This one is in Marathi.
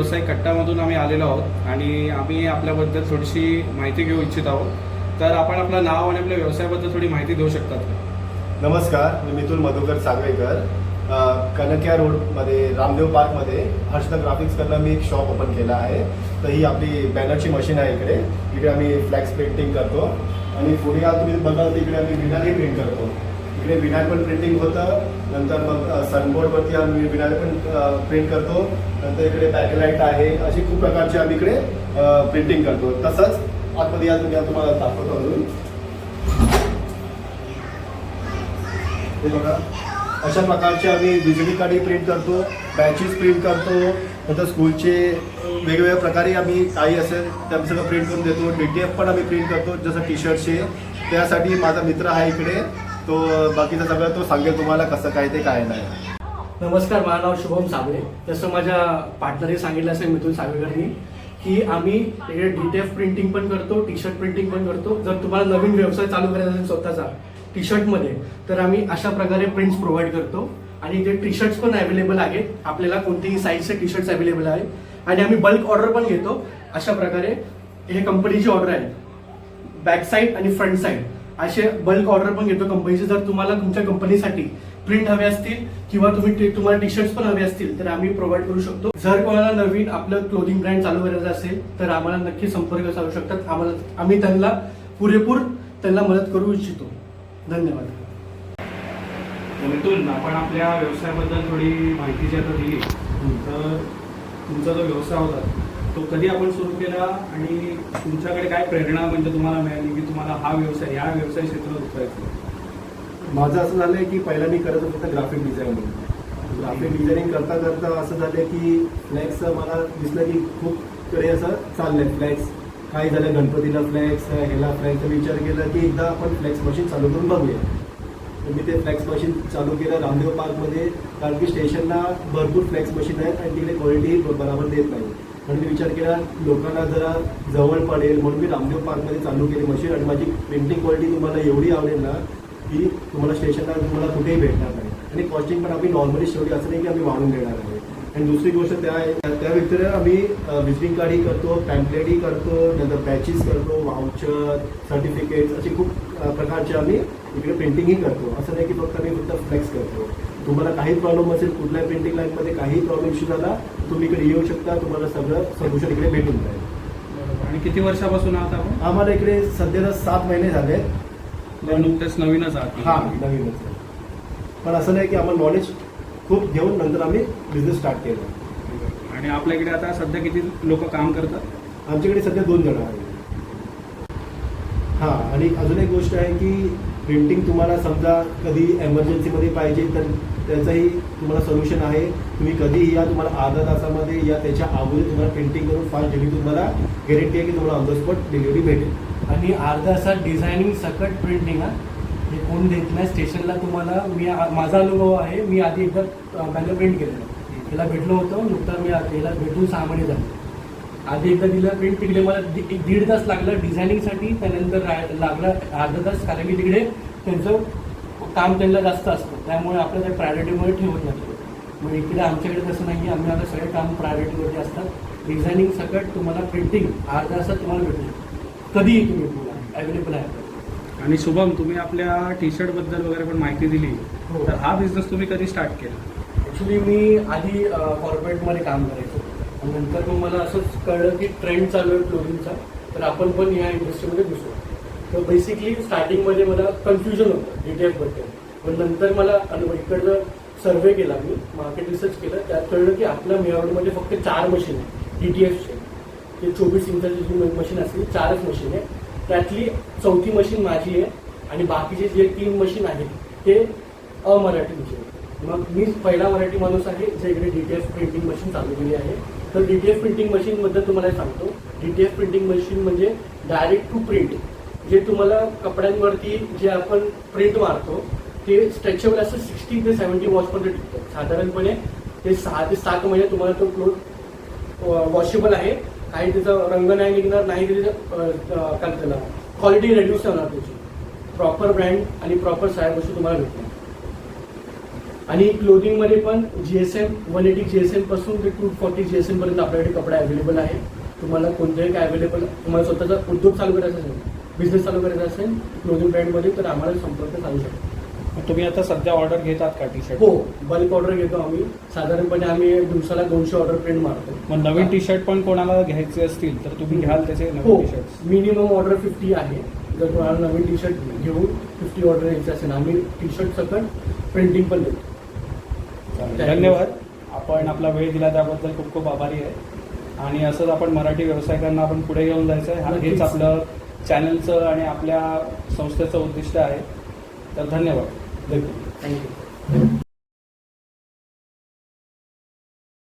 व्यवसाय कट्टामधून आम्ही आलेलो आहोत आणि आम्ही आपल्याबद्दल थोडीशी माहिती घेऊ इच्छित आहोत. तर आपण आपलं नाव आणि आपल्या व्यवसायाबद्दल थोडी माहिती देऊ शकतात का? नमस्कार मी मिथुन मधुकर सागरेकर कनक्या रोडमध्ये रामदेव पार्कमध्ये हर्षदा ग्राफिक्सकडनं मी एक शॉप ओपन केला आहे. तर ही आपली बॅनरची मशीन आहे इकडे. इकडे आम्ही फ्लॅक्स प्रिंटिंग करतो. आणि पुढे तुम्ही बघाल तिकडे आम्ही विनारही प्रिंट करतो. इकडे विनाय पण प्रिंटिंग होतं नंतर मग सनबोर्डवरती आम्ही विनाय पण प्रिंट करतो नंतर इकडे बॅकलाईट आहे अशी खूप प्रकारचे आम्ही इकडे प्रिंटिंग करतो. तसंच आतमध्ये या तुम्ही तुम्हाला दाखवतो अजून. हे बघा. अशा प्रकारचे आम्ही विजिटिंग कार्डही प्रिंट करतो बॅचेस प्रिंट करतो नंतर स्कूलचे वेगवेगळ्या प्रकारे आम्ही काही असेल ते सगळं प्रिंट करून देतो. डी टी एफ पण आम्ही प्रिंट करतो जसं टी शर्टचे त्यासाठी माझा मित्र आहे इकडे. तो बाकीचं सगळं तो सांगेल तुम्हाला कसं काय ते काय नाही. नमस्कार माझं नाव शुभम साबळे जसं माझ्या पार्टनरने सांगितलं असेल मिथुन सागवेकरनी की आम्ही डी प्रिंटिंग पण करतो टी शर्ट प्रिंटिंग पण करतो. जर तुम्हाला नवीन व्यवसाय चालू करायचा असेल स्वतःचा टी शर्टमध्ये तर आम्ही अशा प्रकारे प्रिंट्स प्रोव्हाइड करतो. आणि ते टी शर्ट्स पण अवेलेबल आहेत. आपल्याला कोणतेही साईजचे टी शर्ट्स अवेलेबल आहेत. आणि आम्ही बल्क ऑर्डर पण घेतो. अशा प्रकारे हे कंपनीची ऑर्डर आहे. बॅक साईड आणि फ्रंट साईड असे बल्क ऑर्डर पण घेतो कंपनीचे जर तुम्हाला तुमच्या कंपनीसाठी प्रिंट हवे असतील किंवा तुम्ही तुम्हाला टी शर्ट्स पण हवे असतील तर आम्ही प्रोव्हाइड करू शकतो. जर कोणाला नवीन आपलं क्लोथिंग ब्रँड चालू करायचं असेल तर आम्हाला नक्की संपर्क साधू शकतात. आम्हाला आम्ही त्यांना पुरेपूर त्यांना मदत करू इच्छितो. धन्यवाद. मिथून आपण आपल्या व्यवसायाबद्दल थोडी माहिती जी आता दिली तर तुमचा जो व्यवसाय होता तो कधी आपण सुरू केला आणि तुमच्याकडे काय प्रेरणा म्हणजे तुम्हाला मिळाली की तुम्हाला हा व्यवसाय या व्यवसाय क्षेत्रात उतरायचं माझं असं झालंय की पहिला मी करत होतो ग्राफिक डिझायनिंग ग्राफिक डिझायनिंग करता करता असं झालं की फ्लॅक्स मला दिसलं की खूप कडे असं चाललंय फ्लॅक्स काही झालं गणपतीला फ्लॅक्स ह्याला फ्लॅक्सचा विचार केला की एकदा आपण फ्लॅक्स मशीन चालू करून बघूया. तर मी ते फ्लॅक्स मशीन चालू केलं रामदेव पार्कमध्ये कारण की स्टेशनला भरपूर फ्लॅक्स मशीन आहेत आणि तिकडे क्वालिटी बरोबर देत नाही आणि मी विचार केला लोकांना जरा जवळ पडेल म्हणून मी रामदेव पार्कमध्ये चालू केली मशीन आणि माझी पेंटिंग क्वालिटी तुम्हाला एवढी आवडेल ना की तुम्हाला स्टेशनला तुम्हाला कुठेही भेटणार नाही. आणि कॉस्टिंग पण आम्ही नॉर्मली शेवटी असं नाही की आम्ही वाढून देणार आहे आणि दुसरी गोष्ट त्या त्या व्यतिरिक्त आम्ही विजिटिंग कार्डही करतो पॅम्पलेटही करतो नंतर बॅचेस करतो वाउचर सर्टिफिकेट्स असे खूप प्रकारचे आम्ही इकडे पेंटिंगही करतो. असं नाही की फक्त आम्ही फक्त फ्लेक्स करतो. तुम्हाला काही प्रॉब्लेम असेल कुठल्याही प्रिंटिंग लाईनमध्ये काही प्रॉब्लेम इश्यू झाला तुम्ही इकडे येऊ शकता तुम्हाला सगळं सोल्युशन इकडे भेटून जाईल. आणि किती वर्षापासून आहात आपण? आम्हाला इकडे सध्याला सात महिने झाले. नुकतेच नवीनच आहात हा नवीनच. पण असं नाही की आम्हाला नॉलेज खूप घेऊन नंतर आम्ही बिझनेस स्टार्ट केला. आणि आपल्या इकडे आता सध्या किती लोक काम करतात? आमच्याकडे सध्या दोन जण आहेत. हां आणि अजून एक गोष्ट आहे की प्रिंटिंग तुम्हाला समजा कधी एमर्जन्सीमध्ये पाहिजे तर त्याचंही तुम्हाला सोल्युशन आहे. तुम्ही कधीही या तुम्हाला अर्धा तासामध्ये या त्याच्या अगोदर तुम्हाला प्रिंटिंग करून फास्ट डिलिव्हरी तुम्हाला गॅरंटी आहे की तुम्हाला ऑन द स्पॉट डिलिव्हरी भेटेल. आणि अर्धा असा डिझायनिंग सकट प्रिंटिंग हा? हे कोण देत नाही स्टेशनला तुम्हाला मी माझा अनुभव आहे मी आधी एकदा बॅनर प्रिंट केलेलं. त्याला भेटलो होतो नुकतं मी याला भेटून सहा महिने झाले. आधी एकदा दिलं प्रिंट तिकडे मला एक दीड तास लागलं डिझायनिंगसाठी त्यानंतर रा- अर्धा तास कारण की तिकडे त्यांचं काम त्यांना जास्त असतं. त्यामुळे आपल्या त्या प्रायोरिटीमुळे ठेवत नाही मग इकडे आमच्याकडे तसं नाही आम्ही आता सगळे काम प्रायोरिटीवरती असतात. डिझायनिंग सकट तुम्हाला प्रिंटिंग अर्धा तासात तुम्हाला भेटू शकतो. कधीही तुम्ही बोला अवेलेबल आहे. आणि शुभम तुम्ही आपल्या टी शर्टबद्दल वगैरे पण माहिती दिली. हो. तर हा बिझनेस तुम्ही कधी स्टार्ट केला? ॲक्च्युली मी आधी कॉर्पोरेटमध्ये काम करायचो. आणि नंतर मग मला असंच कळलं की ट्रेंड चालू आहे क्लोथिंगचा तर आपण पण या इंडस्ट्रीमध्ये घुसलो. तर बेसिकली स्टार्टिंगमध्ये मला कन्फ्युजन होतं डी एफबद्दल पण नंतर मला इकडनं सर्वे केला मी मार्केट रिसर्च केलं. त्यात कळलं की आपल्या मेवाडमध्ये फक्त चार मशीन आहे डी टी एफचे ते चोवीस इंचाची जी मशीन असते चारच मशीन आहे त्यातली चौथी मशीन माझी आहे आणि बाकीचे जे तीन मशीन आहेत ते अमराठीचे मग मी पहिला मराठी माणूस आहे जे इकडे D T F printing machine चालवलेली आहे. तर डी टी एफ प्रिंटिंग मशीनबद्दल तुम्हाला सांगतो. D T F printing machine म्हणजे डायरेक्ट टू प्रिंट जे तुम्हाला कपड्यांवरती जे आपण प्रिंट मारतो ते स्ट्रेचेबल असं सिक्स्टी ते सेव्हन्टी वॉशपर्यंत टिकतं. साधारणपणे ते सहा ते सात महिने तुम्हाला तो क्लोथ वॉशेबल आहे. काही त्याचा रंग नाही निघणार नाही त्याचं काय त्याला क्वालिटी रेड्यूस होणार त्याची. प्रॉपर ब्रँड आणि प्रॉपर सगळ्या तुम्हाला भेटणार आणि क्लोदिंगमध्ये पण जीएसएम वन एटी जीएसएमपासून ते टू फॉर्टी जीएसएम पर्यंत आपल्याकडे कपडे अवेलेबल आहे. तुम्हाला कोणतेही काय अवेलेबल तुम्हाला स्वतःचा उद्योग चालू करायचा असेल बिझनेस चालू करायचा असेल क्लोदिंग ब्रँडमध्ये तर आम्हाला संपर्क साधू शकतो. मग तुम्ही आता सध्या ऑर्डर घेतात का टी शर्ट हो बल्क ऑर्डर घेतो आम्ही. साधारणपणे आम्ही दिवसाला दोनशे ऑर्डर प्रिंट मारतो. मग नवीन टी शर्ट पण कोणाला घ्यायचे असतील तर तुम्ही घ्याल त्याचे हो नवीन T shirt minimum order fifty आहे. जर तुम्हाला नवीन टी शर्ट घेऊन फिफ्टी ऑर्डर द्यायची असेल आम्ही टी शर्ट सकट प्रिंटिंग पण देतो. धन्यवाद. आपण आपला वेळ दिला त्याबद्दल खूप खूप आभारी आहे. आणि असंच आपण मराठी व्यावसायिकांना आपण पुढे घेऊन जायचं आहे हा- हेच. आपलं चॅनलचं आणि आपल्या संस्थेचं उद्दिष्ट आहे. तर धन्यवाद. थँक्यू